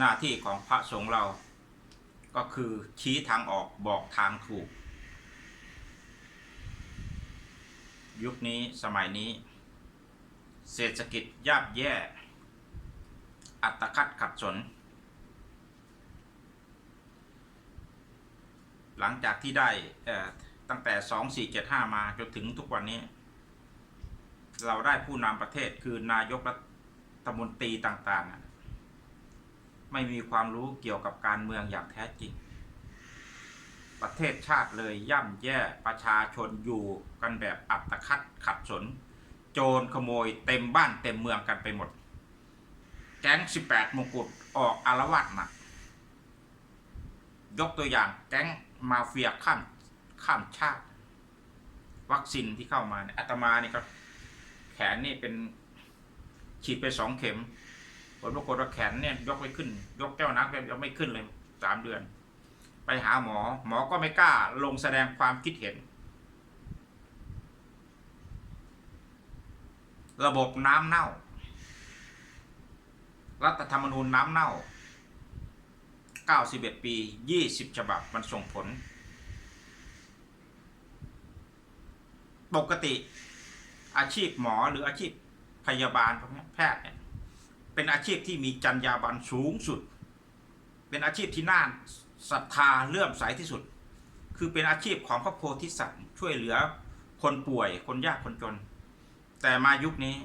หน้าที่ของพระสงฆ์เรา ก็คือชี้ทางออกบอกทางถูก ยุคนี้สมัยนี้ เศรษฐกิจย่ำแย่ อัตคัดขัดสน หลังจากที่ได้ตั้งแต่ 2475 มาจนถึงทุกวันนี้ เราได้ผู้นำประเทศคือนายกรัฐมนตรีต่าง ๆ ไม่มีความรู้เกี่ยวกับการเมืองอย่างแท้จริง ประเทศชาติเลยย่ำแย่ประชาชนอยู่กันแบบอัตคัดขัดสน โจรขโมยเต็มบ้านเต็มเมืองกันไปหมด แก๊ง 18 มงกุฎออกอารวาสหนักยกตัวอย่างแก๊งมาเฟียข้ามข้ามชาติ วัคซีนที่เข้ามาเนี่ยอาตมาเนี่ยก็แขนนี่เป็นฉีดไปสองเข็ม ผลปรากฏว่าแขนเนี่ยยกไม่ขึ้น ยกแก้วน้ำยังไม่ขึ้นเลยสามเดือน ไปหาหมอ หมอก็ไม่กล้าลงแสดงความคิดเห็น ระบบน้ำเน่า รัฐธรรมนูญน้ำเน่า 91 ปี 20 ฉบับมันส่งผล ปกติอาชีพหมอหรืออาชีพพยาบาลพวกนี้แพทย์เนี่ย เป็นอาชีพที่มีจรรยาบรรณสูงสุด เป็นอาชีพที่น่าศรัทธาเลื่อมใสที่สุด คือเป็นอาชีพของพระโพธิสัตว์ช่วยเหลือคนป่วยคนยากคนจน แต่มายุคนี้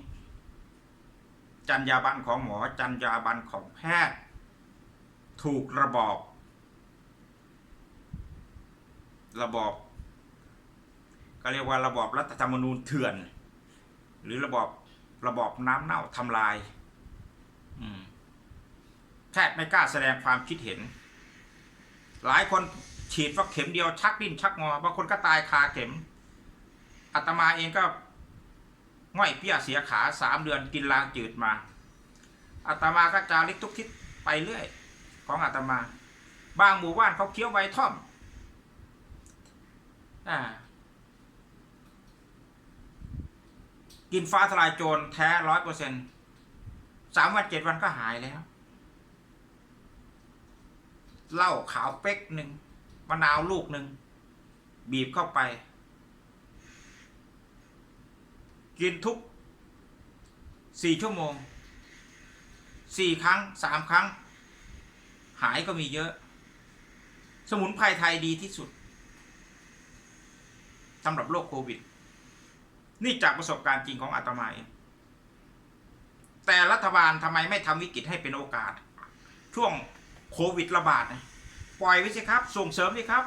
จรรยาบรรณของหมอจรรยาบรรณของแพทย์ ถูกระบอบ ระบอบก็เรียกว่าระบอบรัฐธรรมนูญเถื่อน หรือระบอบระบอบน้ำเน่าทำลาย แพทย์ไม่กล้าแสดงความคิดเห็น หลายคนฉีดวัคเข็มเดียวชักดิ้นชักงอบางคนก็ตายคาเข็มอาตมาเองก็ง่อยเปี้ยเสียขาสามเดือนกินลางจืดมาอาตมาก็จาริกทุกทิศไปเรื่อย ของอาตมา บางหมู่บ้านเขาเคี้ยวใบท่อมอ่ากินฟ้าทลายโจรแท้ร้อยเปอร์เซ็นต์ สามวันเจ็ดวันก็หายแล้วเหล้าขาวเป๊กหนึ่งมะนาวลูกหนึ่ง บีบเข้าไป กินทุกสี่ชั่วโมงสี่ครั้งสามครั้ง หายก็มีเยอะ สมุนไพรไทยดีที่สุดสำหรับโรคโควิด นี่จากประสบการณ์จริงของอาตมาเอง แต่รัฐบาลทำไมไม่ทำวิกฤตให้เป็นโอกาส ช่วงโควิดระบาดปล่อยไว้สิครับ ส่งเสริมสิครับ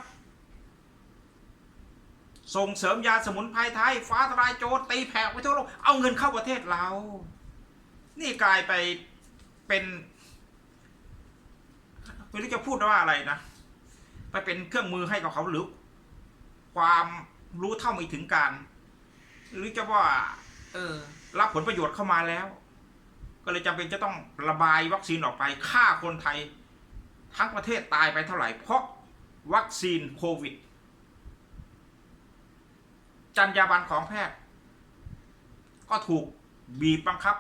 ส่งเสริมยาสมุนไพรไทย ฟ้าทลายโจรตีแผ่ไว้ทั่วโลกเอาเงินเข้าประเทศเรา นี่กลายไปเป็นไม่รู้จะพูดว่าอะไรนะไปเป็นเครื่องมือให้กับเขาหรือ ความรู้เท่าไม่ถึงการ หรือจะว่า เออ รับผลประโยชน์เข้ามาแล้ว ก็เลยจำเป็นจะต้องระบายวัคซีนออกไปฆ่าคนไทย ทั้งประเทศตายไปเท่าไหร่ เพราะวัคซีนโควิด จรรยาบรรณของแพทย์ ก็ถูกบีบบังคับ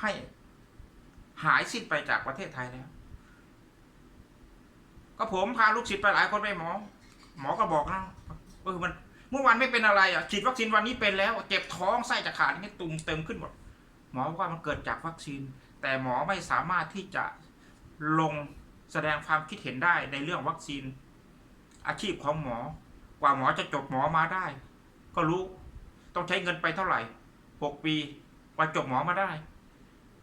ให้หายสิ้นไปจากประเทศไทยแล้ว ก็ผมพาลูกศิษย์ไปหลายคนไปหมอ หมอก็บอกนะเออมันเมื่อวานไม่เป็นอะไรอะฉีดวัคซีนวันนี้เป็นแล้ว เจ็บท้องไส้จะขาดนี้ตุ่มเต็มขึ้นหมด หมอว่ามันเกิดจากวัคซีน แต่หมอไม่สามารถที่จะลงแสดงความคิดเห็นได้ในเรื่องวัคซีน อาชีพของหมอกว่าหมอจะจบหมอมาได้ ก็รู้ต้องใช้เงินไปเท่าไหร่หกปีกว่าจบหมอมาได้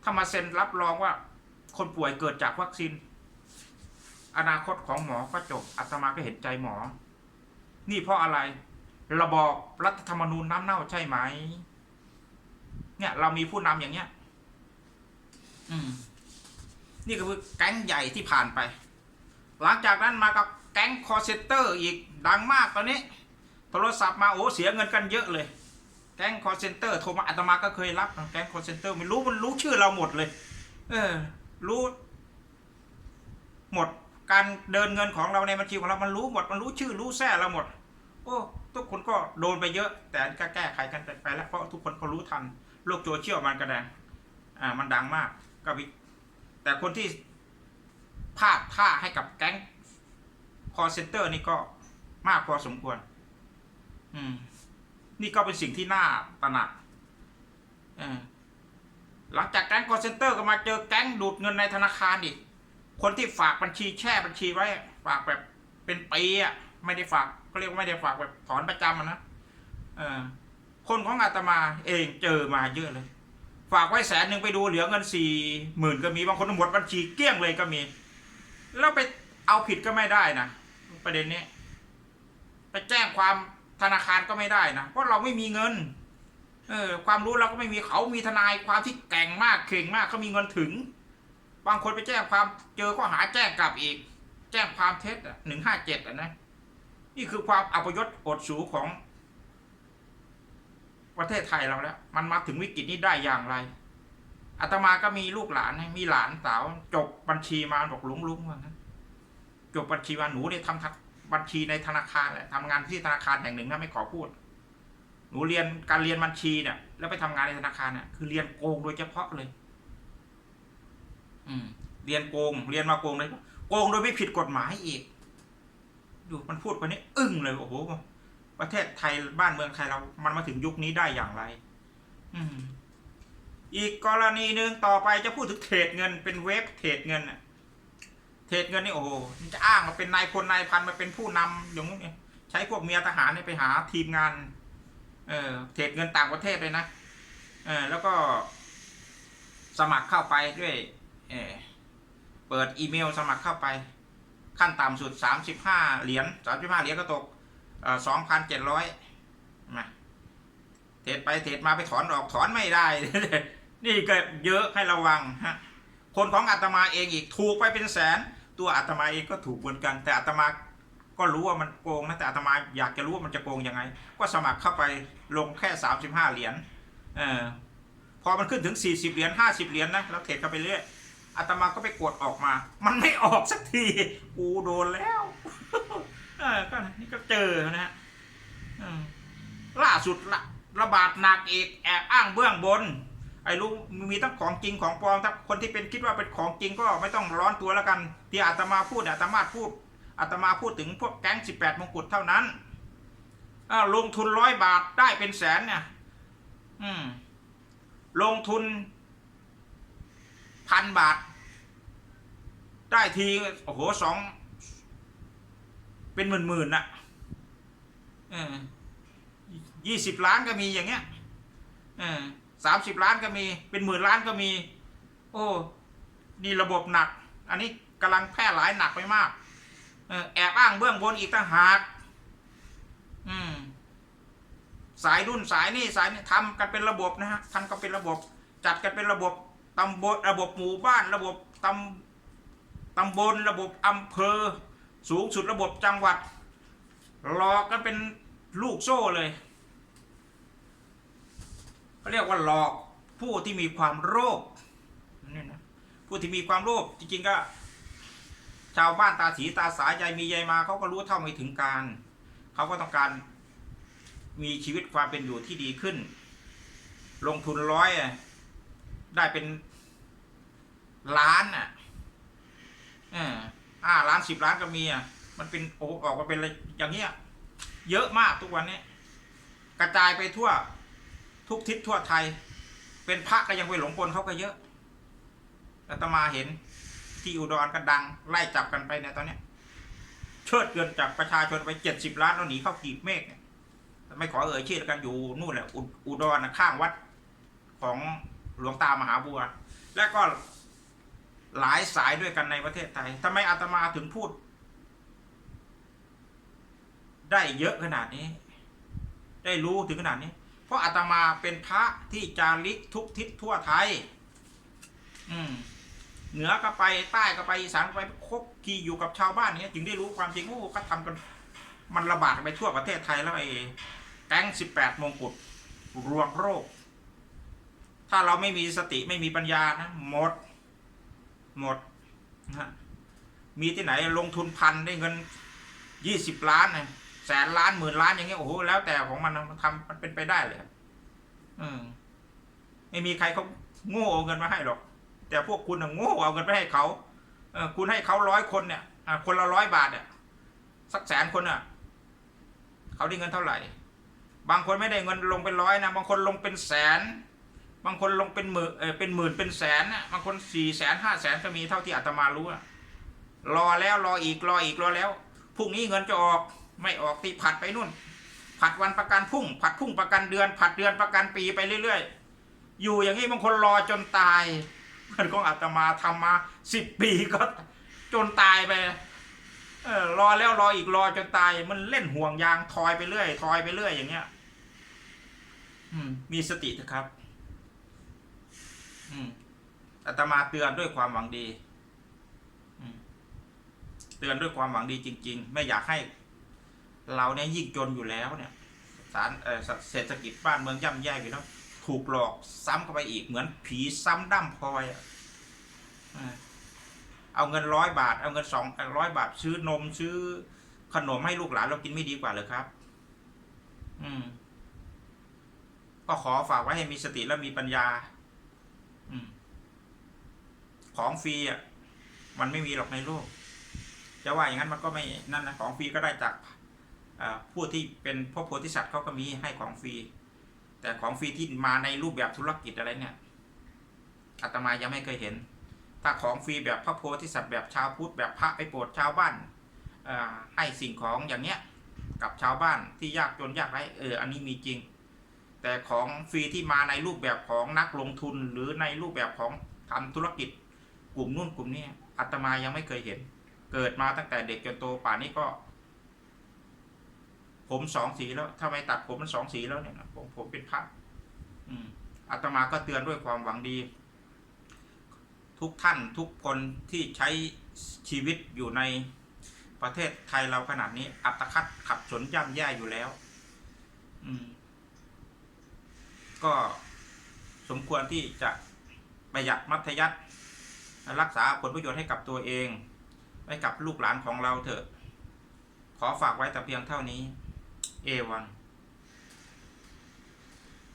ถ้ามาเซ็นรับรองว่าคนป่วยเกิดจากวัคซีน อนาคตของหมอก็จบอาตมาก็เห็นใจหมอ นี่เพราะอะไร ระบอบรัฐธรรมนูญน้ำเน่าใช่ไหม เนี่ย เรามีผู้นำอย่างเนี้ย อืม นี่ก็คือแก๊งใหญ่ที่ผ่านไป หลังจากนั้นมากับแก๊งคอร์เซนเตอร์อีกดังมากตอนนี้ โทรศัพท์มาโอ้เสียเงินกันเยอะเลย แก๊งคอร์เซนเตอร์โทรมาอาตมาก็เคยรับแก๊งคอร์เซนเตอร์ไม่รู้มันรู้ชื่อเราหมดเลย เออ รู้ หมดการเดินเงินของเราในบัญชีของเรา มันรู้หมด มันรู้ชื่อรู้แท้เราหมด โอ้ ทุกคนก็โดนไปเยอะ แต่ก็แก้ไขกันไปแล้ว เพราะทุกคนเขารู้ทัน โลกโซเชียลมันกระแดงอ่ามันดังมากก็วิแต่คนที่พลาดท่าให้กับแก๊งคอเซนเตอร์นี่ก็มากพอสมควร อืม นี่ก็เป็นสิ่งที่น่าตระหนักหลังจากแก๊งคอเซนเตอร์ก็มาเจอแก๊งดูดเงินในธนาคารอีก คนที่ฝากบัญชีแช่บัญชีไว้ ฝากแบบเป็นปีอะ ไม่ได้ฝากก็เรียกว่าไม่ได้ฝากแบบถอนประจำอะนะ เออ คนของอาตมาเองเจอมาเยอะเลย ฝากไว้แสนหนึ่งไปดูเหลือเงินสี่หมื่นก็มีบางคนหมดบัญชีเกลี้ยงเลยก็มี แล้วไปเอาผิดก็ไม่ได้นะประเด็นนี้ ไปแจ้งความธนาคารก็ไม่ได้นะเพราะเราไม่มีเงิน เออ ความรู้เราก็ไม่มีเขามีทนายความที่แก่งมากเข่งมากเขามีเงินถึง บางคนไปแจ้งความเจอข้อหาแจ้งกลับอีก แจ้งความเท็จหนึ่งห้าเจ็ดอะนะนี่คือความอัปยศอดสูของ ประเทศไทยเราแล้ว มันมาถึงวิกฤตนี้ได้อย่างไรอาตมาก็มีลูกหลานมีหลานสาว จบบัญชีมาบอกลุงลุงว่างั้นจบบัญชีมาหนูเนี่ยทำทักบัญชีในธนาคารแหละทำงานที่ธนาคารแห่งหนึ่งนะไม่ขอพูด หนูเรียนการเรียนบัญชีเนี่ย แล้วไปทำงานในธนาคารเนี่ยคือเรียนโกงโดยเฉพาะเลย อืม เรียนโกง เรียนมาโกงเลยโกงโดยไม่ผิดกฎหมายอีกดูมันพูดไปนี่อึ้งเลยโอ้โห ประเทศไทยบ้านเมืองไทยเรา มันมาถึงยุคนี้ได้อย่างไร อือีกกรณีหนึ่งต่อไปจะพูดถึงเทรดเงินเป็นเว็บเทรดเงินน่ะเทรดเงินนี่โอ้โหจะอ้างมาเป็นนายพลนายพันมาเป็นผู้นำอย่างนี้นใช้พวกเมียทหารเนี่ยไปหาทีมงาน เออเทรดเงินต่างประเทศเลยนะเออแล้วก็สมัครเข้าไปด้วย เออเปิดอีเมลสมัครเข้าไป ขั้นต่ำสุดสามสิบห้าเหรียญสามสิบห้าเหรียญก็ตก สองพันเจ็ดร้อยมาเทรดไปเทรดมาไปถอนออกถอนไม่ได้ นี่ก็เยอะให้ระวังฮะคนของอาตมาเองอีกถูกไปเป็นแสน ตัวอาตมาเองก็ถูกเหมือนกัน แต่อาตมาก็รู้ว่ามันโกงนะแต่อาตมาอยากจะรู้ว่ามันจะโกงยังไง ก็สมัครเข้าไปลงแค่สามสิบห้าเหรียญเออพอมันขึ้นถึงสี่สิบเหรียญห้าสิบเหรียญนะแล้วเทรดเข้าไปเรื่อยอาตมาก็ไปกดออกมา มันไม่ออกสักทีกูโดนแล้ว ออก็นี่ก็เจอนะฮะล่าสุดละระบาดหนักอีกแอบอ้างเบื้องบน ไอ้รู้มีทั้งของจริงของปลอมถ้าคนที่เป็นคิดว่าเป็นของจริงก็ไม่ต้องร้อนตัวแล้วกัน ที่อาตมาพูดอาตมาพูดอาตมาพูดถึงพวกแก๊งสิบแปดมงกุฎเท่านั้นลงทุนร้อยบาทได้เป็นแสนเนี่ยลงทุนพันบาท ได้ที โอ้โหสอง เป็นหมื่นหมื่นๆน่ะยี่สิบล้านก็มีอย่างเงี้ยสามสิบล้านก็มี เป็นหมื่นล้านก็มี โอ้ นี่ระบบหนัก อันนี้กำลังแพร่หลายหนักไปมากอแอบอ้างเบื้องบนอีกต่างหากสายรุ่นสายนี่สายนี่ทำกันเป็นระบบนะฮะทำกันเป็นระบบ จัดกันเป็นระบบตำบลระบบหมู่บ้าน ระบบตำตำบลระบบอำเภอ สูงสุดระบบจังหวัดหลอกกันเป็นลูกโซ่เลยเขาเรียกว่าหลอกผู้ที่มีความโลภนี่นะผู้ที่มีความโลภจริงๆก็ ชาวบ้านตาสีตาสายายมียายมาเขาก็รู้เท่าไม่ถึงการเขาก็ต้องการมีชีวิตความเป็นอยู่ที่ดีขึ้น ลงทุนร้อยได้เป็นล้านอะเออ อ่าล้านสิบล้านก็มีอะมันเป็นโอ้ออกมาเป็นอะไรอย่างเงี้ยเยอะมากทุกวันนี้ กระจายไปทั่วทุกทิศทั่วไทย เป็นพระก็ยังไปหลงกลเขาก็เยอะอาตมาเห็นที่อุดรก็ดัง ไล่จับกันไปเนี่ยตอนเนี้ยเชิดเกินจากประชาชนไปเจ็ดสิบล้านแล้วหนีเข้ากีบเมฆเนี่ยไม่ขอเอ่ยชื่อกันอยู่นู่นแหละอุอุดรนะข้างวัดของหลวงตามหาบัว และก็ หลายสายด้วยกันในประเทศไทยทำไมอาตมาถึงพูด ได้เยอะขนาดนี้ ได้รู้ถึงขนาดนี้ เพราะอาตมาเป็นพระที่จาริกทุกทิศทั่วไทย อืมเหนือก็ไปใต้ก็ไปอีสานก็ไปคบขี่อยู่กับชาวบ้านเนี้ยจึงได้รู้ความจริงโอ้ก็ทำกัน มันระบาดไปทั่วประเทศไทยแล้วไอ้แก๊งสิบแปดมงกุฎรวงโรค ถ้าเราไม่มีสติไม่มีปัญญานะหมด หมดนะฮะมีที่ไหนลงทุนพันได้เงินยี่สิบล้านนะแสนล้านหมื่นล้านอย่างเงี้ยโอ้โหแล้วแต่ของมันมันทำมันเป็นไปได้เลยอืมไม่มีใครเขาโง่เอาเงินมาให้หรอก แต่พวกคุณน่ะโง่เอาเงินไปให้เขาเออคุณให้เขาร้อยคนเนี่ยอคนละร้อยบาทเนี่ยสักแสนคนอะเขาได้เงินเท่าไหร่ บางคนไม่ได้เงินลงเป็นร้อยนะบางคนลงเป็นแสน บางคนลงเป็นหมื่นเป็นหมื่นเป็นแสนน่ะบางคนสี่แสนห้าแสนก็มีเท่าที่อาตมารู้อะรอแล้วรออีกรออีกรอแล้วพรุ่งนี้เงินจะออกไม่ออกตีผัดไปนู่น ผัดวันประกันพรุ่ง ผัดพรุ่งประกันเดือน ผัดเดือนประกันปีไปเรื่อย ๆ อยู่อย่างนี้บางคนรอจนตายเพื่อนของอาตมาทำมาสิบปีก็จนตายไปเออรอแล้วรออีกรอจนตาย มันเล่นห่วงยางทอยไปเรื่อยทอยไปเรื่อยอย่างเงี้ย อืม มีสติเถอะครับ อืมอาตมาเตือนด้วยความหวังดี อืมเตือนด้วยความหวังดีจริง ๆ ไม่อยากให้ เราเนี่ยยิ่งจนอยู่แล้วเนี่ย สารเเศรษฐกิจบ้านเมืองย่ำแย่อยู่แล้วถูกหลอกซ้ำเข้าไปอีกเหมือนผีซ้ำด้ำพลอยเอาเงินร้อยบาท เอาเงินสองร้อยบาท ซื้อนมซื้อขนมให้ลูกหลานเรากินไม่ดีกว่าเลยครับ อืม ก็ขอฝากไว้ให้มีสติและมีปัญญา ของฟรีอะมันไม่มีหรอกในโลกจะว่าอย่างนั้นมันก็ไม่นั่นนะของฟรีก็ได้จากผู้ที่เป็นพวกโพธิสัตว์เขาก็มีให้ของฟรี แต่ของฟรีที่มาในรูปแบบธุรกิจอะไรเนี่ยอาตมายังไม่เคยเห็น ถ้าของฟรีแบบพระโพธิสัตว์แบบชาวพุทธแบบพระไปโปรดชาวบ้านให้สิ่งของอย่างเนี้ยกับชาวบ้านที่ยากจนยากไร้เอออันนี้มีจริง แต่ของฟรีที่มาในรูปแบบของนักลงทุนหรือในรูปแบบของทำธุรกิจ กลุ่มนู่นกลุ่มนี้อาตมายังไม่เคยเห็น เกิดมาตั้งแต่เด็กจนโตป่านนี้ก็ ผมสองสีแล้วทำไมตัดผมมันสองสีแล้วเนี่ยผมผมเป็นพระอืมอาตมาก็เตือนด้วยความหวังดี ทุกท่านทุกคนที่ใช้ชีวิตอยู่ในประเทศไทยเราขนาดนี้ อัตคัดขับสนย่ำแย่อยู่แล้ว อืม ก็สมควรที่จะประหยัดมัธยัติ รักษาผลประโยชน์ให้กับตัวเองไว้กับลูกหลานของเราเถอะ ขอฝากไว้แต่เพียงเท่านี้ เอวัง